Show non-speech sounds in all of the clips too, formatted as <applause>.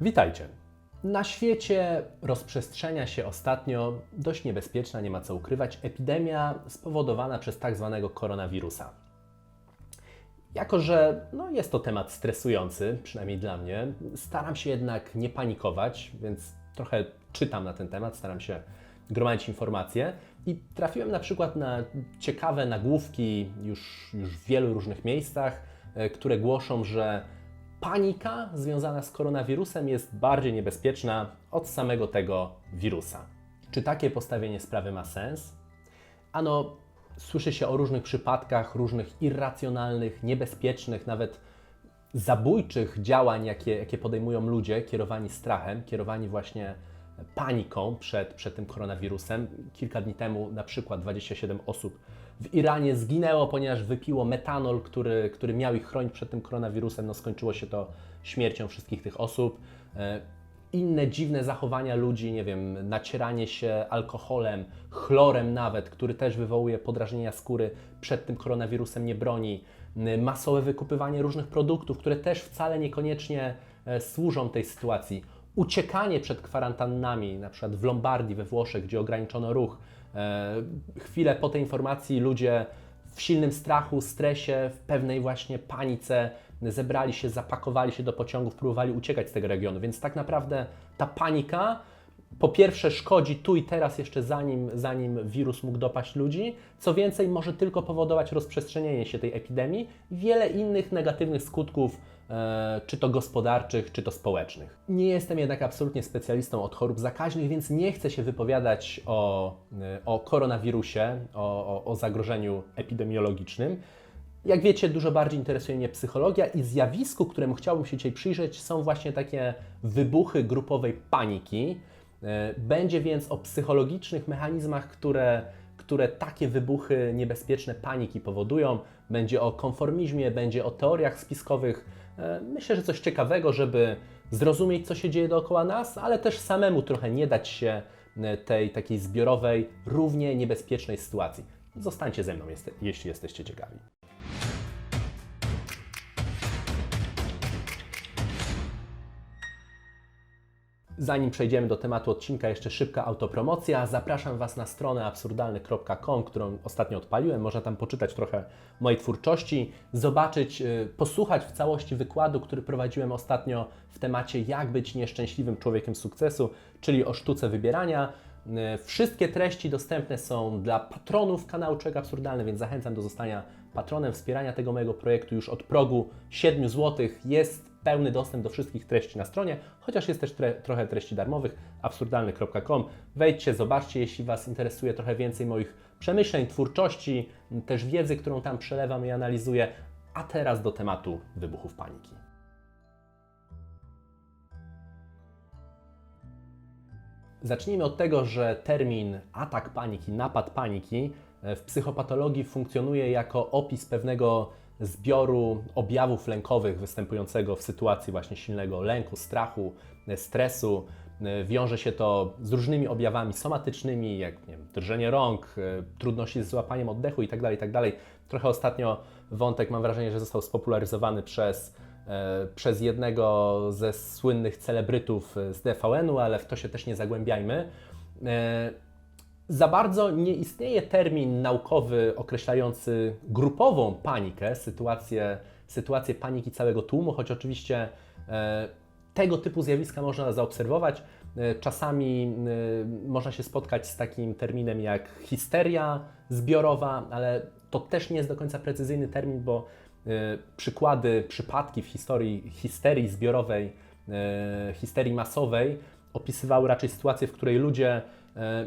Witajcie. Na świecie rozprzestrzenia się ostatnio dość niebezpieczna, nie ma co ukrywać, epidemia spowodowana przez tak zwanego koronawirusa. Jako, że no, jest to temat stresujący, przynajmniej dla mnie, staram się jednak nie panikować, więc trochę czytam na ten temat, staram się gromadzić informacje i trafiłem na przykład na ciekawe nagłówki już, już w wielu różnych miejscach, e, które głoszą, że panika związana z koronawirusem jest bardziej niebezpieczna od samego tego wirusa. Czy takie postawienie sprawy ma sens? Ano, słyszy się o różnych przypadkach, różnych irracjonalnych, niebezpiecznych, nawet zabójczych działań, jakie, jakie podejmują ludzie, kierowani strachem, kierowani właśnie paniką przed, przed tym koronawirusem. Kilka dni temu na przykład 27 osób w Iranie zginęło, ponieważ wypiło metanol, który, który miał ich chronić przed tym koronawirusem. No, skończyło się to śmiercią wszystkich tych osób. E, Inne dziwne zachowania ludzi, nie wiem, nacieranie się alkoholem, chlorem nawet, który też wywołuje podrażnienia skóry, przed tym koronawirusem nie broni. N- Masowe wykupywanie różnych produktów, które też wcale niekoniecznie e, służą tej sytuacji. Uciekanie przed kwarantannami, na przykład w Lombardii we Włoszech, gdzie ograniczono ruch. E, Chwilę po tej informacji ludzie w silnym strachu, stresie, w pewnej właśnie panice zebrali się, zapakowali się do pociągów, próbowali uciekać z tego regionu. Więc tak naprawdę ta panika po pierwsze szkodzi tu i teraz jeszcze zanim, zanim wirus mógł dopaść ludzi, co więcej może tylko powodować rozprzestrzenienie się tej epidemii wiele innych negatywnych skutków, e, czy to gospodarczych, czy to społecznych. Nie jestem jednak absolutnie specjalistą od chorób zakaźnych, więc nie chcę się wypowiadać o, e, o koronawirusie, o, o, o zagrożeniu epidemiologicznym. Jak wiecie, dużo bardziej interesuje mnie psychologia i zjawisku, któremu chciałbym się dzisiaj przyjrzeć, są właśnie takie wybuchy grupowej paniki. E, Będzie więc o psychologicznych mechanizmach, które, które takie wybuchy niebezpieczne paniki powodują. Będzie o konformizmie, będzie o teoriach spiskowych. E, Myślę, że coś ciekawego, żeby zrozumieć, co się dzieje dookoła nas, ale też samemu trochę nie dać się e, tej takiej zbiorowej, równie niebezpiecznej sytuacji. Zostańcie ze mną, jeśli jesteście ciekawi. Zanim przejdziemy do tematu odcinka, jeszcze szybka autopromocja. Zapraszam Was na stronę absurdalny.com, którą ostatnio odpaliłem. Można tam poczytać trochę mojej twórczości, zobaczyć, y, posłuchać w całości wykładu, który prowadziłem ostatnio w temacie jak być nieszczęśliwym człowiekiem sukcesu, czyli o sztuce wybierania. Y, Wszystkie treści dostępne są dla patronów kanału Człowiek Absurdalny, więc zachęcam do zostania patronem, wspierania tego mojego projektu już od progu 7 zł. Jest pełny dostęp do wszystkich treści na stronie, chociaż jest też tre, trochę treści darmowych, absurdalny.com. Wejdźcie, zobaczcie, jeśli Was interesuje trochę więcej moich przemyśleń, twórczości, też wiedzy, którą tam przelewam i analizuję. A teraz do tematu wybuchów paniki. Zacznijmy od tego, że termin atak paniki, napad paniki e, w psychopatologii funkcjonuje jako opis pewnego zbioru objawów lękowych występującego w sytuacji właśnie silnego lęku, strachu, e, stresu. E, Wiąże się to z różnymi objawami somatycznymi, jak nie wiem, drżenie rąk, e, trudności z złapaniem oddechu itd., itd. Trochę ostatnio wątek, mam wrażenie, że został spopularyzowany przez e, przez jednego ze słynnych celebrytów e, z DVN-u, ale w to się też nie zagłębiajmy. Za bardzo nie istnieje termin naukowy określający grupową panikę, sytuację, sytuację paniki całego tłumu, choć oczywiście e, tego typu zjawiska można zaobserwować. E, Czasami e, można się spotkać z takim terminem jak histeria zbiorowa, ale to też nie jest do końca precyzyjny termin, bo e, przykłady, przypadki w historii histerii zbiorowej, histerii masowej opisywały raczej sytuację, w której ludzie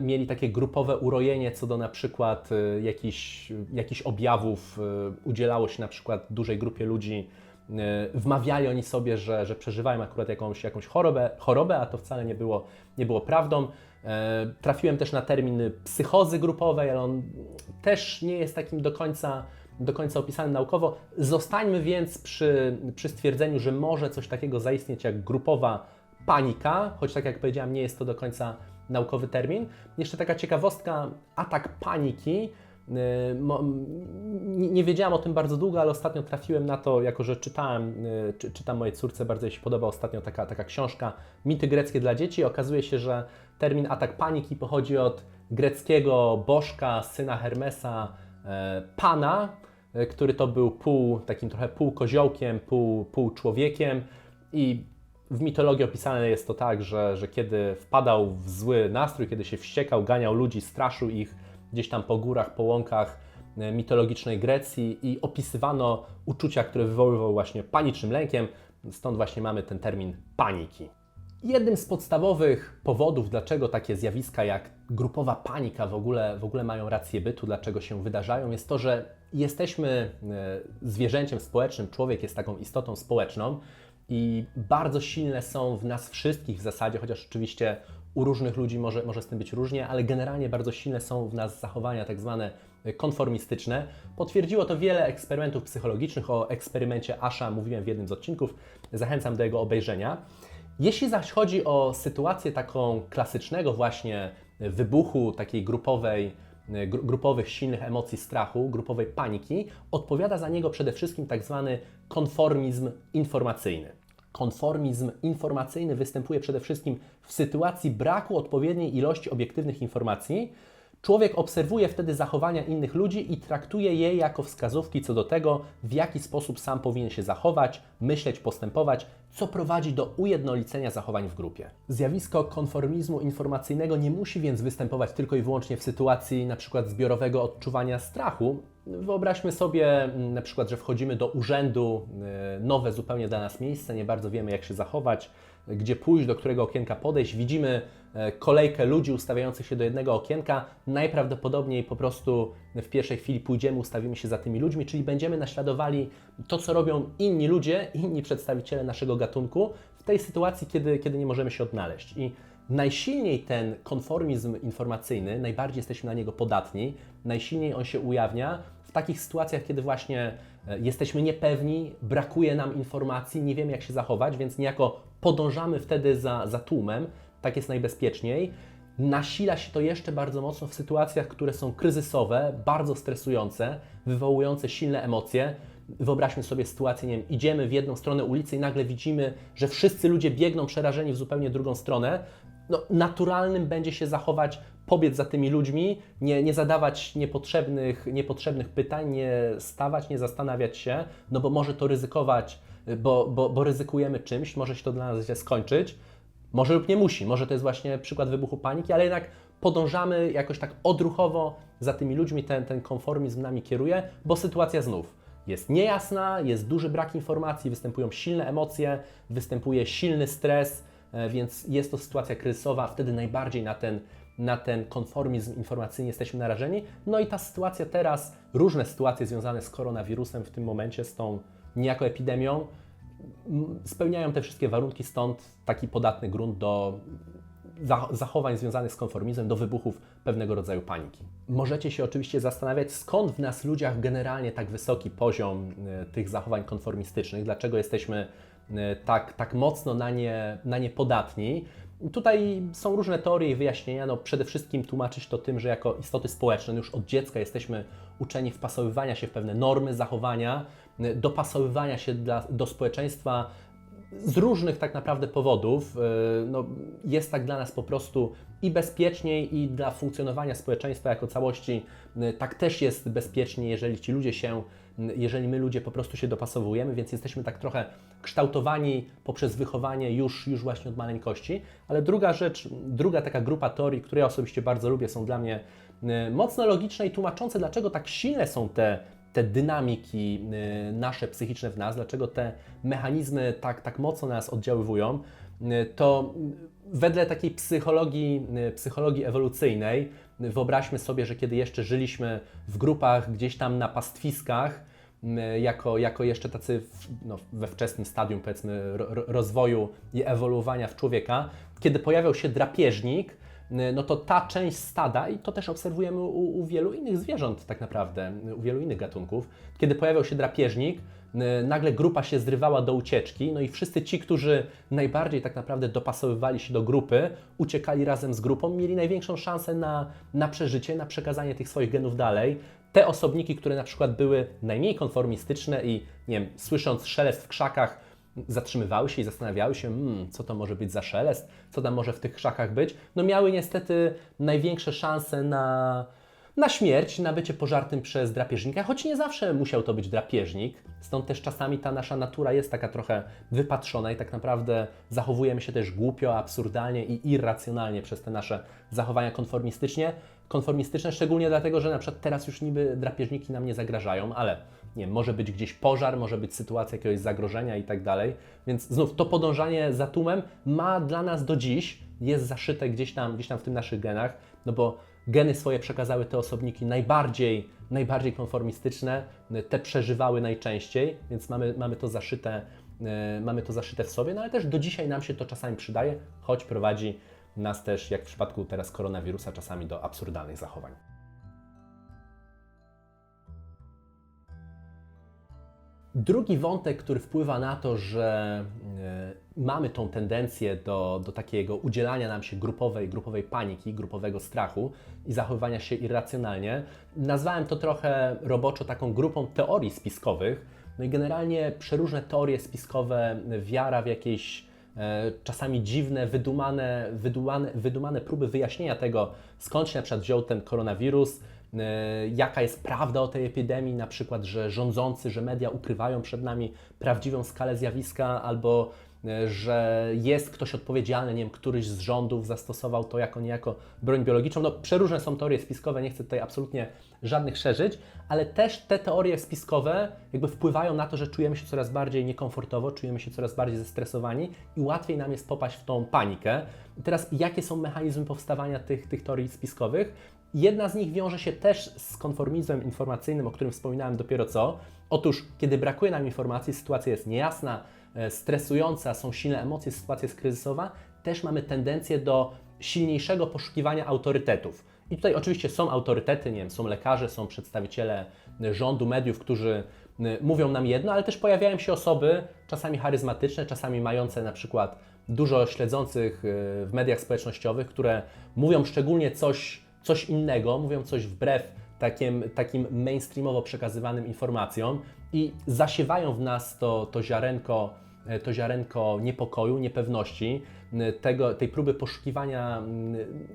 mieli takie grupowe urojenie co do na przykład e, jakichś, jakichś objawów, e, udzielało się na przykład dużej grupie ludzi, e, wmawiali oni sobie, że, że przeżywają akurat jakąś, jakąś chorobę, chorobę, a to wcale nie było, nie było prawdą. E, Trafiłem też na termin psychozy grupowej, ale on też nie jest takim do końca, do końca opisany naukowo. Zostańmy więc przy, przy stwierdzeniu, że może coś takiego zaistnieć jak grupowa panika, choć tak jak powiedziałem, nie jest to do końca naukowy termin. Jeszcze taka ciekawostka, atak paniki Y, Nie wiedziałam o tym bardzo długo, ale ostatnio trafiłem na to, jako że czytałem, y, czy, czytam mojej córce, bardzo jej się podoba ostatnio taka, taka książka Mity greckie dla dzieci. Okazuje się, że termin atak paniki pochodzi od greckiego bożka, syna Hermesa, e, Pana, e, który to był pół, takim trochę pół koziołkiem, pół, pół człowiekiem i w mitologii opisane jest to tak, że, że kiedy wpadał w zły nastrój, kiedy się wściekał, ganiał ludzi, straszył ich gdzieś tam po górach, po łąkach e, mitologicznej Grecji i opisywano uczucia, które wywoływał właśnie panicznym lękiem, stąd właśnie mamy ten termin paniki. Jednym z podstawowych powodów, dlaczego takie zjawiska jak grupowa panika w ogóle, w ogóle mają rację bytu, dlaczego się wydarzają, jest to, że jesteśmy e, zwierzęciem społecznym, człowiek jest taką istotą społeczną i bardzo silne są w nas wszystkich w zasadzie, chociaż oczywiście u różnych ludzi może, może z tym być różnie, ale generalnie bardzo silne są w nas zachowania tak zwane konformistyczne. Potwierdziło to wiele eksperymentów psychologicznych. O eksperymencie Asha mówiłem w jednym z odcinków. Zachęcam do jego obejrzenia. Jeśli zaś chodzi o sytuację taką klasycznego właśnie wybuchu takiej grupowej, gru- grupowych silnych emocji strachu, grupowej paniki, odpowiada za niego przede wszystkim tak zwany konformizm informacyjny. Konformizm informacyjny występuje przede wszystkim w sytuacji braku odpowiedniej ilości obiektywnych informacji. Człowiek obserwuje wtedy zachowania innych ludzi i traktuje je jako wskazówki co do tego, w jaki sposób sam powinien się zachować, myśleć, postępować, co prowadzi do ujednolicenia zachowań w grupie. Zjawisko konformizmu informacyjnego nie musi więc występować tylko i wyłącznie w sytuacji przykład zbiorowego odczuwania strachu. Wyobraźmy sobie mm, na przykład, że wchodzimy do urzędu, y, nowe zupełnie dla nas miejsce, nie bardzo wiemy jak się zachować, gdzie pójść, do którego okienka podejść. Widzimy e, kolejkę ludzi ustawiających się do jednego okienka. Najprawdopodobniej po prostu w pierwszej chwili pójdziemy, ustawimy się za tymi ludźmi, czyli będziemy naśladowali to, co robią inni ludzie, inni przedstawiciele naszego gatunku w tej sytuacji, kiedy, kiedy nie możemy się odnaleźć. I najsilniej ten konformizm informacyjny, najbardziej jesteśmy na niego podatni, najsilniej on się ujawnia w takich sytuacjach, kiedy właśnie e, jesteśmy niepewni, brakuje nam informacji, nie wiemy jak się zachować, więc niejako podążamy wtedy za, za tłumem, tak jest najbezpieczniej. Nasila się to jeszcze bardzo mocno w sytuacjach, które są kryzysowe, bardzo stresujące, wywołujące silne emocje. Wyobraźmy sobie sytuację, nie wiem, idziemy w jedną stronę ulicy i nagle widzimy, że wszyscy ludzie biegną przerażeni w zupełnie drugą stronę. No, naturalnym będzie się zachować, pobiec za tymi ludźmi, nie, nie zadawać niepotrzebnych, niepotrzebnych pytań, nie stawać, nie zastanawiać się, no bo może to ryzykować, bo, bo, bo ryzykujemy czymś, może się to dla nas skończyć. Może lub nie musi, może to jest właśnie przykład wybuchu paniki, ale jednak podążamy jakoś tak odruchowo za tymi ludźmi, ten, ten konformizm nami kieruje, bo sytuacja znów jest niejasna, jest duży brak informacji, występują silne emocje, występuje silny stres, e, więc jest to sytuacja kryzysowa, wtedy najbardziej na ten, na ten konformizm informacyjny jesteśmy narażeni. No i ta sytuacja teraz, różne sytuacje związane z koronawirusem w tym momencie, z tą niejako epidemią, spełniają te wszystkie warunki, stąd taki podatny grunt do zach- zachowań związanych z konformizmem, do wybuchów pewnego rodzaju paniki. Możecie się oczywiście zastanawiać, skąd w nas ludziach generalnie tak wysoki poziom e, tych zachowań konformistycznych, dlaczego jesteśmy e, tak, tak mocno na nie, na nie podatni. Tutaj są różne teorie i wyjaśnienia. No, przede wszystkim tłumaczyć to tym, że jako istoty społeczne już od dziecka jesteśmy uczeni wpasowywania się w pewne normy zachowania, e, dopasowywania się dla, do społeczeństwa z różnych tak naprawdę powodów. Yy, No, jest tak dla nas po prostu i bezpieczniej, i dla funkcjonowania społeczeństwa jako całości. yy, Tak też jest bezpieczniej, jeżeli ci ludzie się, jeżeli my ludzie po prostu się dopasowujemy, więc jesteśmy tak trochę kształtowani poprzez wychowanie już, już właśnie od maleńkości. Ale druga rzecz, druga taka grupa teorii, które ja osobiście bardzo lubię, są dla mnie yy, mocno logiczne i tłumaczące, dlaczego tak silne są te te dynamiki y, nasze psychiczne w nas, dlaczego te mechanizmy tak, tak mocno na nas oddziaływują, y, to wedle takiej psychologii, psychologii ewolucyjnej, wyobraźmy sobie, że kiedy jeszcze żyliśmy w grupach gdzieś tam na pastwiskach, jako, jako jeszcze tacy no, we wczesnym stadium powiedzmy ro, ro- rozwoju i ewoluowania w człowieka, kiedy pojawiał się drapieżnik, no to ta część stada, i to też obserwujemy u, u wielu innych zwierząt tak naprawdę, u wielu innych gatunków, kiedy pojawiał się drapieżnik, y, nagle grupa się zrywała do ucieczki, no i wszyscy ci, którzy najbardziej tak naprawdę dopasowywali się do grupy, uciekali razem z grupą, mieli największą szansę na, na przeżycie, na przekazanie tych swoich genów dalej. Te osobniki, które na przykład były najmniej konformistyczne i nie wiem, słysząc szelest w krzakach, zatrzymywały się i zastanawiały się, hmm, co to może być za szelest, co tam może w tych krzakach być, no miały niestety największe szanse na, na śmierć, na bycie pożartym przez drapieżnika, choć nie zawsze musiał to być drapieżnik. Stąd też czasami ta nasza natura jest taka trochę wypatrzona i tak naprawdę zachowujemy się też głupio, absurdalnie i irracjonalnie przez te nasze zachowania konformistycznie, konformistyczne, szczególnie dlatego, że na przykład teraz już niby drapieżniki nam nie zagrażają, ale nie może być gdzieś pożar, może być sytuacja jakiegoś zagrożenia i tak dalej. Więc znów to podążanie za tłumem ma dla nas do dziś, jest zaszyte gdzieś tam, gdzieś tam w tym naszych genach, no bo geny swoje przekazały te osobniki najbardziej, najbardziej konformistyczne, te przeżywały najczęściej, więc mamy, mamy to zaszyte, e, mamy to zaszyte w sobie, no ale też do dzisiaj nam się to czasami przydaje, choć prowadzi nas też, jak w przypadku teraz koronawirusa, czasami do absurdalnych zachowań. Drugi wątek, który wpływa na to, że e, mamy tą tendencję do, do takiego udzielania nam się grupowej, grupowej paniki, grupowego strachu i zachowywania się irracjonalnie, nazwałem to trochę roboczo taką grupą teorii spiskowych. No i generalnie przeróżne teorie spiskowe, wiara w jakieś e, czasami dziwne, wydumane, wydumane, wydumane próby wyjaśnienia tego, skąd się na przykład wziął ten koronawirus, jaka jest prawda o tej epidemii, na przykład, że rządzący, że media ukrywają przed nami prawdziwą skalę zjawiska, albo e, że jest ktoś odpowiedzialny, nie wiem, któryś z rządów zastosował to jako niejako broń biologiczną. No, przeróżne są teorie spiskowe, nie chcę tutaj absolutnie żadnych szerzyć, ale też te teorie spiskowe jakby wpływają na to, że czujemy się coraz bardziej niekomfortowo, czujemy się coraz bardziej zestresowani i łatwiej nam jest popaść w tą panikę. I teraz jakie są mechanizmy powstawania tych, tych teorii spiskowych? Jedna z nich wiąże się też z konformizmem informacyjnym, o którym wspominałem dopiero co. Otóż, kiedy brakuje nam informacji, sytuacja jest niejasna, e, stresująca, są silne emocje, sytuacja jest kryzysowa, też mamy tendencję do silniejszego poszukiwania autorytetów. I tutaj oczywiście są autorytety, nie wiem, są lekarze, są przedstawiciele rządu, mediów, którzy mówią nam jedno, ale też pojawiają się osoby, czasami charyzmatyczne, czasami mające na przykład dużo śledzących e, w mediach społecznościowych, które mówią szczególnie coś coś innego, mówią coś wbrew takim, takim mainstreamowo przekazywanym informacjom i zasiewają w nas to, to ziarenko to ziarenko niepokoju, niepewności, tego, tej próby poszukiwania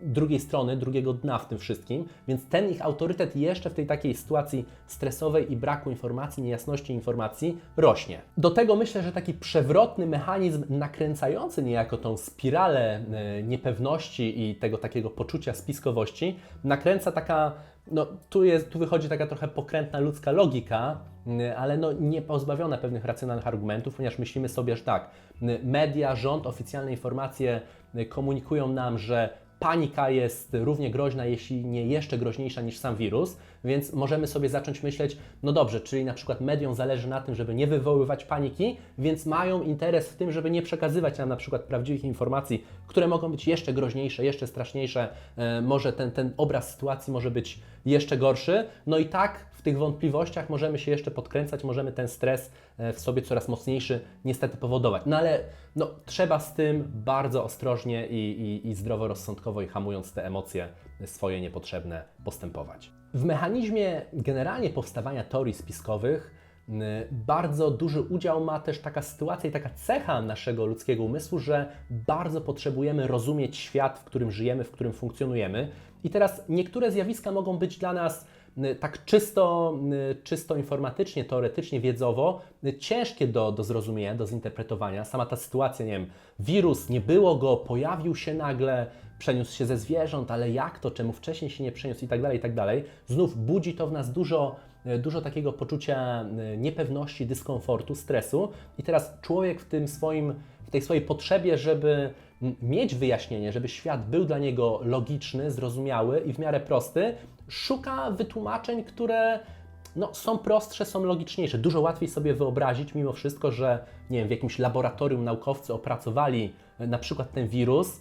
drugiej strony, drugiego dna w tym wszystkim, więc ten ich autorytet jeszcze w tej takiej sytuacji stresowej i braku informacji, niejasności informacji rośnie. Do tego myślę, że taki przewrotny mechanizm nakręcający niejako tą spiralę e, niepewności i tego takiego poczucia spiskowości nakręca taka no, tu, jest, tu wychodzi taka trochę pokrętna ludzka logika, ale no, nie pozbawiona pewnych racjonalnych argumentów, ponieważ myślimy sobie, że tak, media, rząd, oficjalne informacje komunikują nam, że panika jest równie groźna, jeśli nie jeszcze groźniejsza niż sam wirus, więc możemy sobie zacząć myśleć, no dobrze, czyli na przykład mediom zależy na tym, żeby nie wywoływać paniki, więc mają interes w tym, żeby nie przekazywać nam na przykład prawdziwych informacji, które mogą być jeszcze groźniejsze, jeszcze straszniejsze, e, może ten, ten obraz sytuacji może być jeszcze gorszy. No i tak w tych wątpliwościach możemy się jeszcze podkręcać, możemy ten stres e, w sobie coraz mocniejszy niestety powodować. No ale no, trzeba z tym bardzo ostrożnie i, i, i zdroworozsądkowo i hamując te emocje swoje niepotrzebne postępować. W mechanizmie generalnie powstawania teorii spiskowych bardzo duży udział ma też taka sytuacja i taka cecha naszego ludzkiego umysłu, że bardzo potrzebujemy rozumieć świat, w którym żyjemy, w którym funkcjonujemy. I teraz niektóre zjawiska mogą być dla nas tak czysto, czysto informatycznie, teoretycznie, wiedzowo ciężkie do, do zrozumienia, do zinterpretowania. Sama ta sytuacja, nie wiem, wirus, nie było go, pojawił się nagle, przeniósł się ze zwierząt, ale jak to, czemu wcześniej się nie przeniósł i tak dalej, i tak dalej. Znów budzi to w nas dużo, dużo takiego poczucia niepewności, dyskomfortu, stresu i teraz człowiek w tym swoim, w tej swojej potrzebie, żeby mieć wyjaśnienie, żeby świat był dla niego logiczny, zrozumiały i w miarę prosty, szuka wytłumaczeń, które no, są prostsze, są logiczniejsze. Dużo łatwiej sobie wyobrazić mimo wszystko, że nie wiem, w jakimś laboratorium naukowcy opracowali na przykład ten wirus,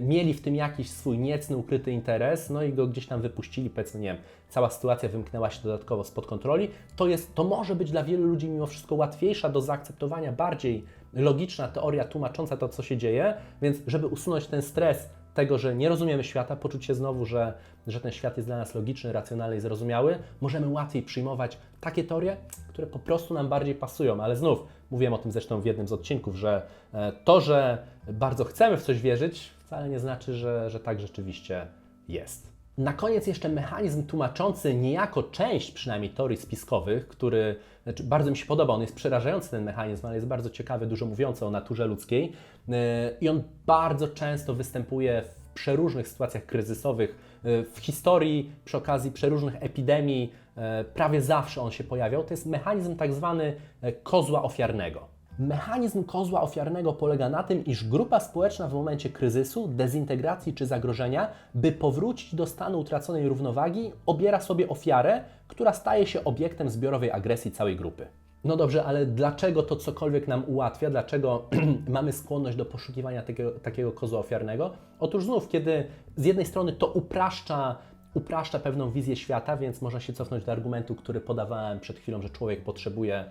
mieli w tym jakiś swój niecny, ukryty interes, no i go gdzieś tam wypuścili, powiedzmy, nie wiem, cała sytuacja wymknęła się dodatkowo spod kontroli, to, jest, to może być dla wielu ludzi mimo wszystko łatwiejsza do zaakceptowania, bardziej logiczna teoria tłumacząca to, co się dzieje, więc żeby usunąć ten stres tego, że nie rozumiemy świata, poczuć się znowu, że, że ten świat jest dla nas logiczny, racjonalny i zrozumiały, możemy łatwiej przyjmować takie teorie, które po prostu nam bardziej pasują. Ale znów, mówiłem o tym zresztą w jednym z odcinków, że e, to, że bardzo chcemy w coś wierzyć, wcale nie znaczy, że, że tak rzeczywiście jest. Na koniec jeszcze mechanizm tłumaczący niejako część przynajmniej teorii spiskowych, który znaczy bardzo mi się podoba, on jest przerażający ten mechanizm, ale jest bardzo ciekawy, dużo mówiący o naturze ludzkiej yy, i on bardzo często występuje w przeróżnych sytuacjach kryzysowych. Yy, w historii przy okazji przeróżnych epidemii yy, prawie zawsze on się pojawiał. To jest mechanizm tak zwany kozła ofiarnego. Mechanizm kozła ofiarnego polega na tym, iż grupa społeczna w momencie kryzysu, dezintegracji czy zagrożenia, by powrócić do stanu utraconej równowagi, obiera sobie ofiarę, która staje się obiektem zbiorowej agresji całej grupy. No dobrze, ale dlaczego to cokolwiek nam ułatwia? Dlaczego <clears throat> mamy skłonność do poszukiwania takiego, takiego kozła ofiarnego? Otóż znów, kiedy z jednej strony to upraszcza upraszcza pewną wizję świata, więc można się cofnąć do argumentu, który podawałem przed chwilą, że człowiek potrzebuje,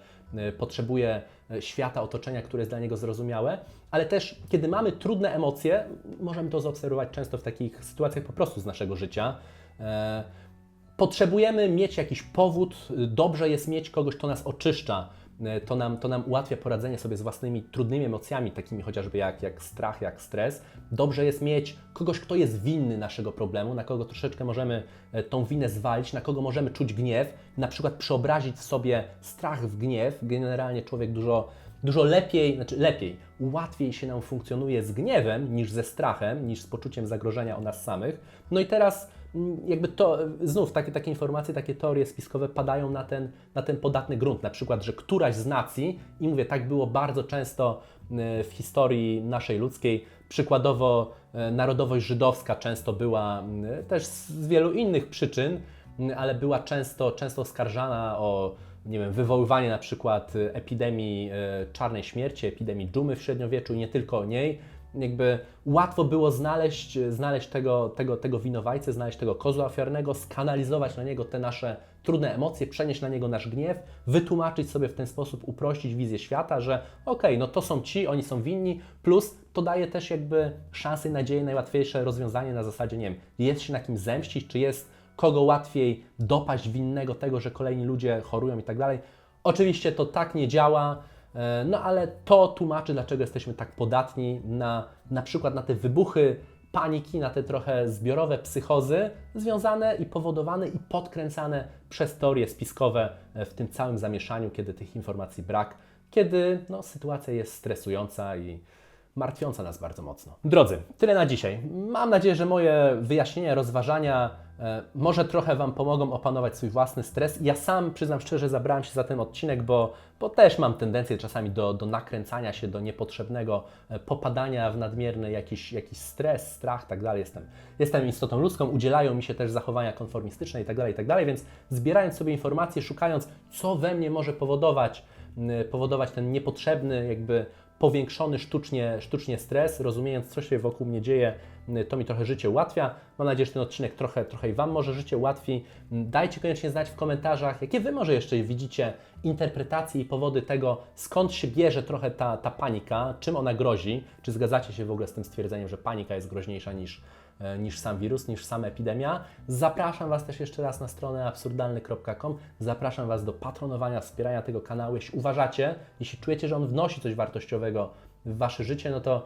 potrzebuje y, świata, otoczenia, które jest dla niego zrozumiałe, ale też kiedy mamy trudne emocje, możemy to zaobserwować często w takich sytuacjach po prostu z naszego życia. E, potrzebujemy mieć jakiś powód, dobrze jest mieć kogoś, kto nas oczyszcza E, to nam, to nam ułatwia poradzenie sobie z własnymi trudnymi emocjami, takimi chociażby jak, jak strach, jak stres. Dobrze jest mieć kogoś, kto jest winny naszego problemu, na kogo troszeczkę możemy e, tą winę zwalić, na kogo możemy czuć gniew, na przykład przeobrazić sobie strach w gniew. Generalnie człowiek dużo dużo lepiej, znaczy lepiej, łatwiej się nam funkcjonuje z gniewem niż ze strachem, niż z poczuciem zagrożenia o nas samych. No i teraz jakby to, znów takie, takie informacje, takie teorie spiskowe padają na ten, na ten podatny grunt. Na przykład, że któraś z nacji, i mówię, tak było bardzo często e, w historii naszej ludzkiej, przykładowo e, narodowość żydowska często była też z wielu innych przyczyn, ale była często, często oskarżana o nie wiem, wywoływanie na przykład epidemii czarnej śmierci, epidemii dżumy w średniowieczu i nie tylko o niej. Jakby łatwo było znaleźć, znaleźć tego, tego, tego winowajcę, znaleźć tego kozła ofiarnego, skanalizować na niego te nasze trudne emocje, przenieść na niego nasz gniew, wytłumaczyć sobie w ten sposób, uprościć wizję świata, że okej, okay, no to są ci, oni są winni, plus to daje też jakby szansę i nadzieję, najłatwiejsze rozwiązanie na zasadzie, nie wiem, jest się na kim zemścić, czy jest kogo łatwiej dopaść winnego tego, że kolejni ludzie chorują i tak dalej. Oczywiście to tak nie działa, no ale to tłumaczy, dlaczego jesteśmy tak podatni na na przykład na te wybuchy paniki, na te trochę zbiorowe psychozy związane i powodowane i podkręcane przez teorie spiskowe e, w tym całym zamieszaniu, kiedy tych informacji brak, kiedy no, sytuacja jest stresująca i martwiąca nas bardzo mocno. Drodzy, tyle na dzisiaj. Mam nadzieję, że moje wyjaśnienia, rozważania e, może trochę Wam pomogą opanować swój własny stres. Ja sam, przyznam szczerze, zabrałem się za ten odcinek, bo, bo też mam tendencję czasami do, do nakręcania się, do niepotrzebnego e, popadania w nadmierny jakiś, jakiś stres, strach tak dalej. Jestem, jestem istotą ludzką, udzielają mi się też zachowania konformistyczne i tak dalej, i tak dalej, więc zbierając sobie informacje, szukając, co we mnie może powodować, powodować ten niepotrzebny jakby powiększony sztucznie, sztucznie stres, rozumiejąc, co się wokół mnie dzieje, to mi trochę życie ułatwia. Mam nadzieję, że ten odcinek trochę, trochę i Wam może życie ułatwi. Dajcie koniecznie znać w komentarzach, jakie Wy może jeszcze widzicie interpretacje i powody tego, skąd się bierze trochę ta, ta panika, czym ona grozi. Czy zgadzacie się w ogóle z tym stwierdzeniem, że panika jest groźniejsza niż, niż sam wirus, niż sama epidemia. Zapraszam Was też jeszcze raz na stronę absurdalny.com. Zapraszam Was do patronowania, wspierania tego kanału. Jeśli uważacie, jeśli czujecie, że on wnosi coś wartościowego w Wasze życie, no to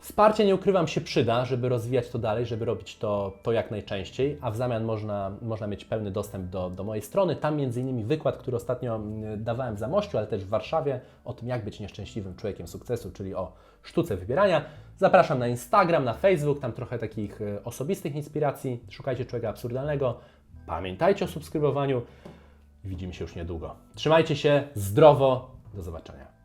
Wsparcie, nie ukrywam, się przyda, żeby rozwijać to dalej, żeby robić to, to jak najczęściej, a w zamian można, można mieć pełny dostęp do, do mojej strony. Tam innymi wykład, który ostatnio mm, dawałem w Zamościu, ale też w Warszawie, o tym jak być nieszczęśliwym człowiekiem sukcesu, czyli o sztuce wybierania. Zapraszam na Instagram, na Facebook, tam trochę takich e, osobistych inspiracji. Szukajcie człowieka absurdalnego. Pamiętajcie o subskrybowaniu. Widzimy się już niedługo. Trzymajcie się zdrowo. Do zobaczenia.